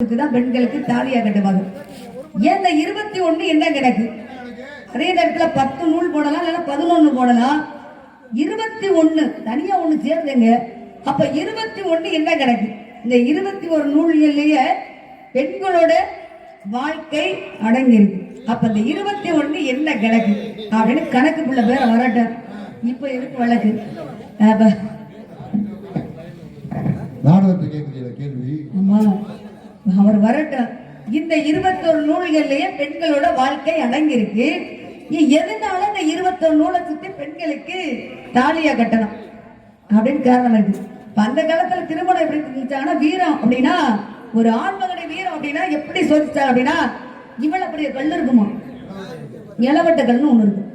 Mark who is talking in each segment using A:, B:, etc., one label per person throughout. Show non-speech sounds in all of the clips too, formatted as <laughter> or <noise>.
A: தான் பெண்களுக்கு தாலியா கட்டுவாங்க ஏன் இந்த இருபத்தி ஒண்ணு என்ன கிடக்கு? அதே நேரத்துல பத்து நூல் போடலாம் இல்லைன்னா பதினொன்னு போடலாம். இருபத்தி ஒண்ணு தனியா ஒண்ணு சேர்ந்துங்க அப்ப இருபத்தி ஒண்ணு என்ன கிடக்கு? இந்த இருபத்தி ஒரு நூல்கள்லயே பெண்களோட வாழ்க்கை அடங்கியிருக்கு. அப்ப இந்த இருபத்தி ஒண்ணு என்ன கிடக்கு? அப்படின்னு கணக்கு புள்ள பேர வரட்டும் இப்ப இருக்கு வழக்கு?
B: நாடகத்தை கேட்கிறீங்களா? கேள்வி.
A: ஆமா. அவர் வரட்டும். இந்த இருபத்தொரு நூல்கள்லயே பெண்களோட வாழ்க்கை அடங்கியிருக்கு. எதனால இந்த இருபத்தொரு நூலை சுத்தி பெண்களுக்கு தாலியா கட்டணும்? அப்படின்னு காரணம் இருக்கு அந்த காலத்துல திருமணம் எப்படி இருந்துச்சாங்கன்னா வீரம் அப்படின்னா ஒரு ஆண்மகனை வீரம் அப்படின்னா எப்படி சோதிச்சாங்க அப்படின்னா இவ்வளவு பெரிய கல் இருக்குமா? இளவட்ட கல்னு ஒண்ணு இருக்கும்.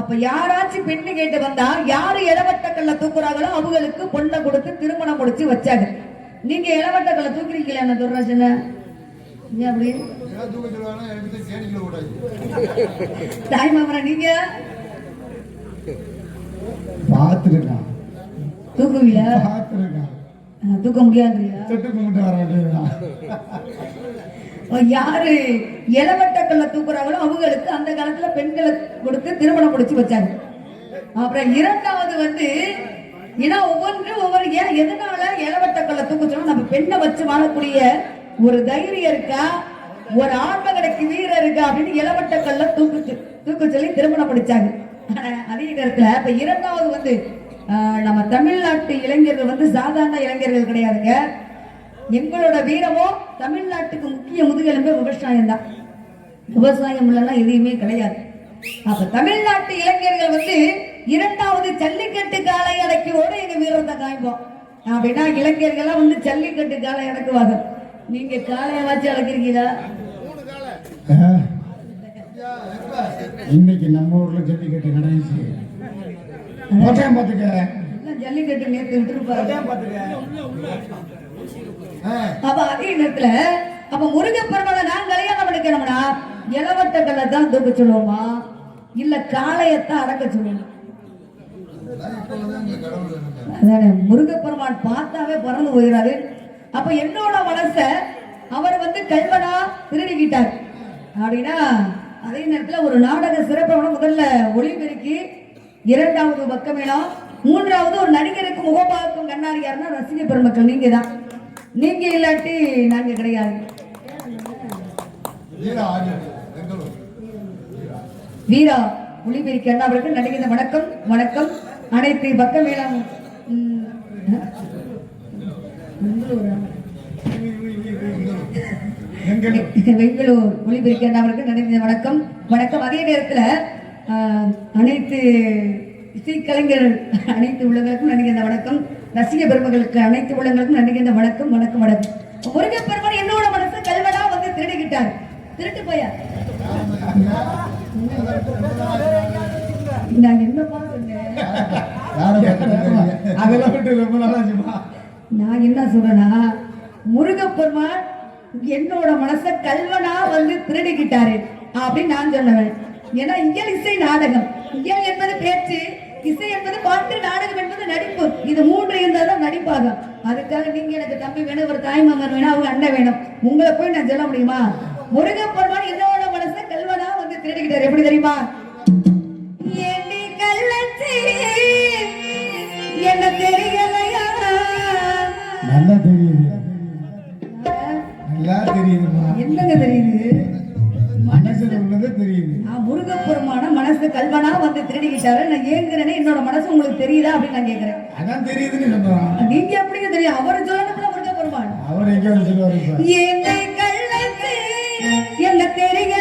A: அப்ப யாராச்சும் பெண்ணு கேட்டு வந்தா யாரு இளவட்ட கல்ல தூக்குறாங்களோ அவங்களுக்கு பொண்ணை கொடுத்து திருமணம் முடிச்சு வச்சாங்க. நீங்க இளவட்ட கல்ல தூக்குறீங்களா என்ன துர்ராஜன? அப்படி? தாய் மாமரா நீங்க? தூக்குவீங்களா? அஹ், தூக்க முடியாதுயா யாரு இளவட்ட கல்ல தூக்குறாங்களோ அவங்களுக்கு அந்த காலத்துல பெண்களை கொடுத்து திருமணம் முடிச்சு வச்சாங்க. அப்புறம் இரண்டாவது வந்து ஏன்னா ஒவ்வொன்று ஒவ்வொரு ஏன் எதனால இளவட்ட கல்ல தூக்க சொன்னா நம்ம பெண்ணை வச்சு வாழக்கூடிய ஒரு தைரியம் இருக்கா? ஒரு ஆண்மகனுக்கு வீரம் இருக்கா அப்படின்னு இளவட்ட கல்ல தூக்கு தூக்க சொல்லி திருமணம் படிச்சாங்க <laughs> அதே நேரத்துல இப்ப இரண்டாவது வந்து நம்ம தமிழ்நாட்டு இளைஞர்கள் வந்து சாதாரண இளைஞர்கள் கிடையாதுங்க. எங்களோட வீரமோ தமிழ்நாட்டுக்கு முக்கிய முதுகெலும்பே விவசாயம் தான் விவசாயம் இல்லைன்னா எதையுமே கிடையாது. அப்ப தமிழ்நாட்டு இளைஞர்கள் வந்து இரண்டாவது ஜல்லிக்கட்டு காலை அடக்கியோட எங்க வீரத்தை காய்ப்போம் அப்படின்னா இளைஞர்கள்லாம் வந்து ஜல்லிக்கட்டு காலை அடக்குவாங்க. நீங்க காளைய வச்சு அடக்கிறீங்களா
C: ஆ. இன்னைக்கு நம்ம ஊர்ல ஜல்லிக்கட்டு கிடையாது பார்த்துக்க.
A: எல்லாம் ஜல்லிக்கட்டு நேற்று விட்டுருப்பாரு அப்ப அதே நேரத்துல அப்ப முருகப்பெருமாளை நான் கல்யாணம் பண்ணிக்கணும்னா இளவட்ட கல்லை தான் தூக்க சொல்லுவோமா? இல்ல காளையத்தான் அடக்க சொல்லுவோமா
B: அதான் இப்ப வந்து அங்க கடவுள் வேணுங்க.
A: அதானே முருகப்பெருமான் பார்த்தாவே பறந்து போகிறாரு அப்ப என்னோட மனச அவர் வந்து கல்வனா திருடிக்கிட்டார். அப்படின்னா அதே நேரத்துல ஒரு நாடக சிறப்பான முதல்ல ஒளிபெருக்கி இரண்டாவது பக்கமேளம் மூன்றாவது ஒரு நடிகருக்கு முகப்பாக்கும் கண்ணாடி யாருன்னா ரசிக பெருமக்கள். நீங்க தான் நீங்க இல்லாட்டி நாங்க கிடையாது.
B: வீர
A: ஒளிபெருக்கி அண்ணா அவர்கள் நடிகிற வணக்கம் வணக்கம். அனைத்து பக்கமேளம் பெங்களூர் ஒளிபெருக்கி அவருக்கு நடிந்த வணக்கம். வணக்கம். அதே நேரத்தில் அனைத்து இசைக்கலைஞர் அனைத்து உள்ளங்களுக்கும் நடிகின்ற வணக்கம். ரசிக பெருமகளுக்கு அனைத்து உள்ளங்களுக்கும் நடிகின்ற வணக்கம் வணக்கம் வணக்கம். முருகப்பெருமான் என்னோட மனசு கல்வனா வந்து திருடிக்கிட்டார். திருட்டு போயா? நான் என்னப்பா சொன்னேன்
C: அதெல்லாம் விட்டு ரொம்ப நாளாச்சுமா
A: நான் என்ன சொல்றேன்னா முருகப்பெருமான் என்னோட மனச கல்வனா வந்து திருடிக்கிட்டாரு அப்படின்னு நான் சொன்னவன் ஏன்னா இயல் இசை நாடகம். இயல் என்பது பேச்சு இசை என்பது பாட்டு நாடகம் என்பது நடிப்பு. இது மூன்று இருந்தால் தான் நடிப்பாகும் அதுக்காக நீங்க எனக்கு தம்பி வேணும் ஒரு தாய் மாமன் வேணும் அவங்க அண்ணன் வேணும். உங்களை போய் நான் சொல்ல முடியுமா? முருகப்பெருமான் என்னோட மனச கல்வனா வந்து திருடிக்கிட்டாரு. எப்படி தெரியுமா?
C: நல்லா தெரியுது நல்லா தெரியுதுமா
A: என்னங்க தெரியுது?
C: மனசுல உள்ளதே தெரியுது.
A: நான் முருகப்பெருமான மனசு கல்வனா வந்து திருடிக்கிட்டாரு. நான் ஏங்குறேன்னு என்னோட மனசு உங்களுக்கு தெரியுதா அப்படின்னு நான் கேக்குறேன்.
C: அதான் தெரியுதுன்னு சொல்றான்
A: நீங்க எப்படிங்க தெரியும்? அவர் சொல்லணும்ல முருகப்பெருமான்.
C: அவர் எங்க வந்து சொல்லுவாரு இப்ப?
A: என்னை தெரியலையா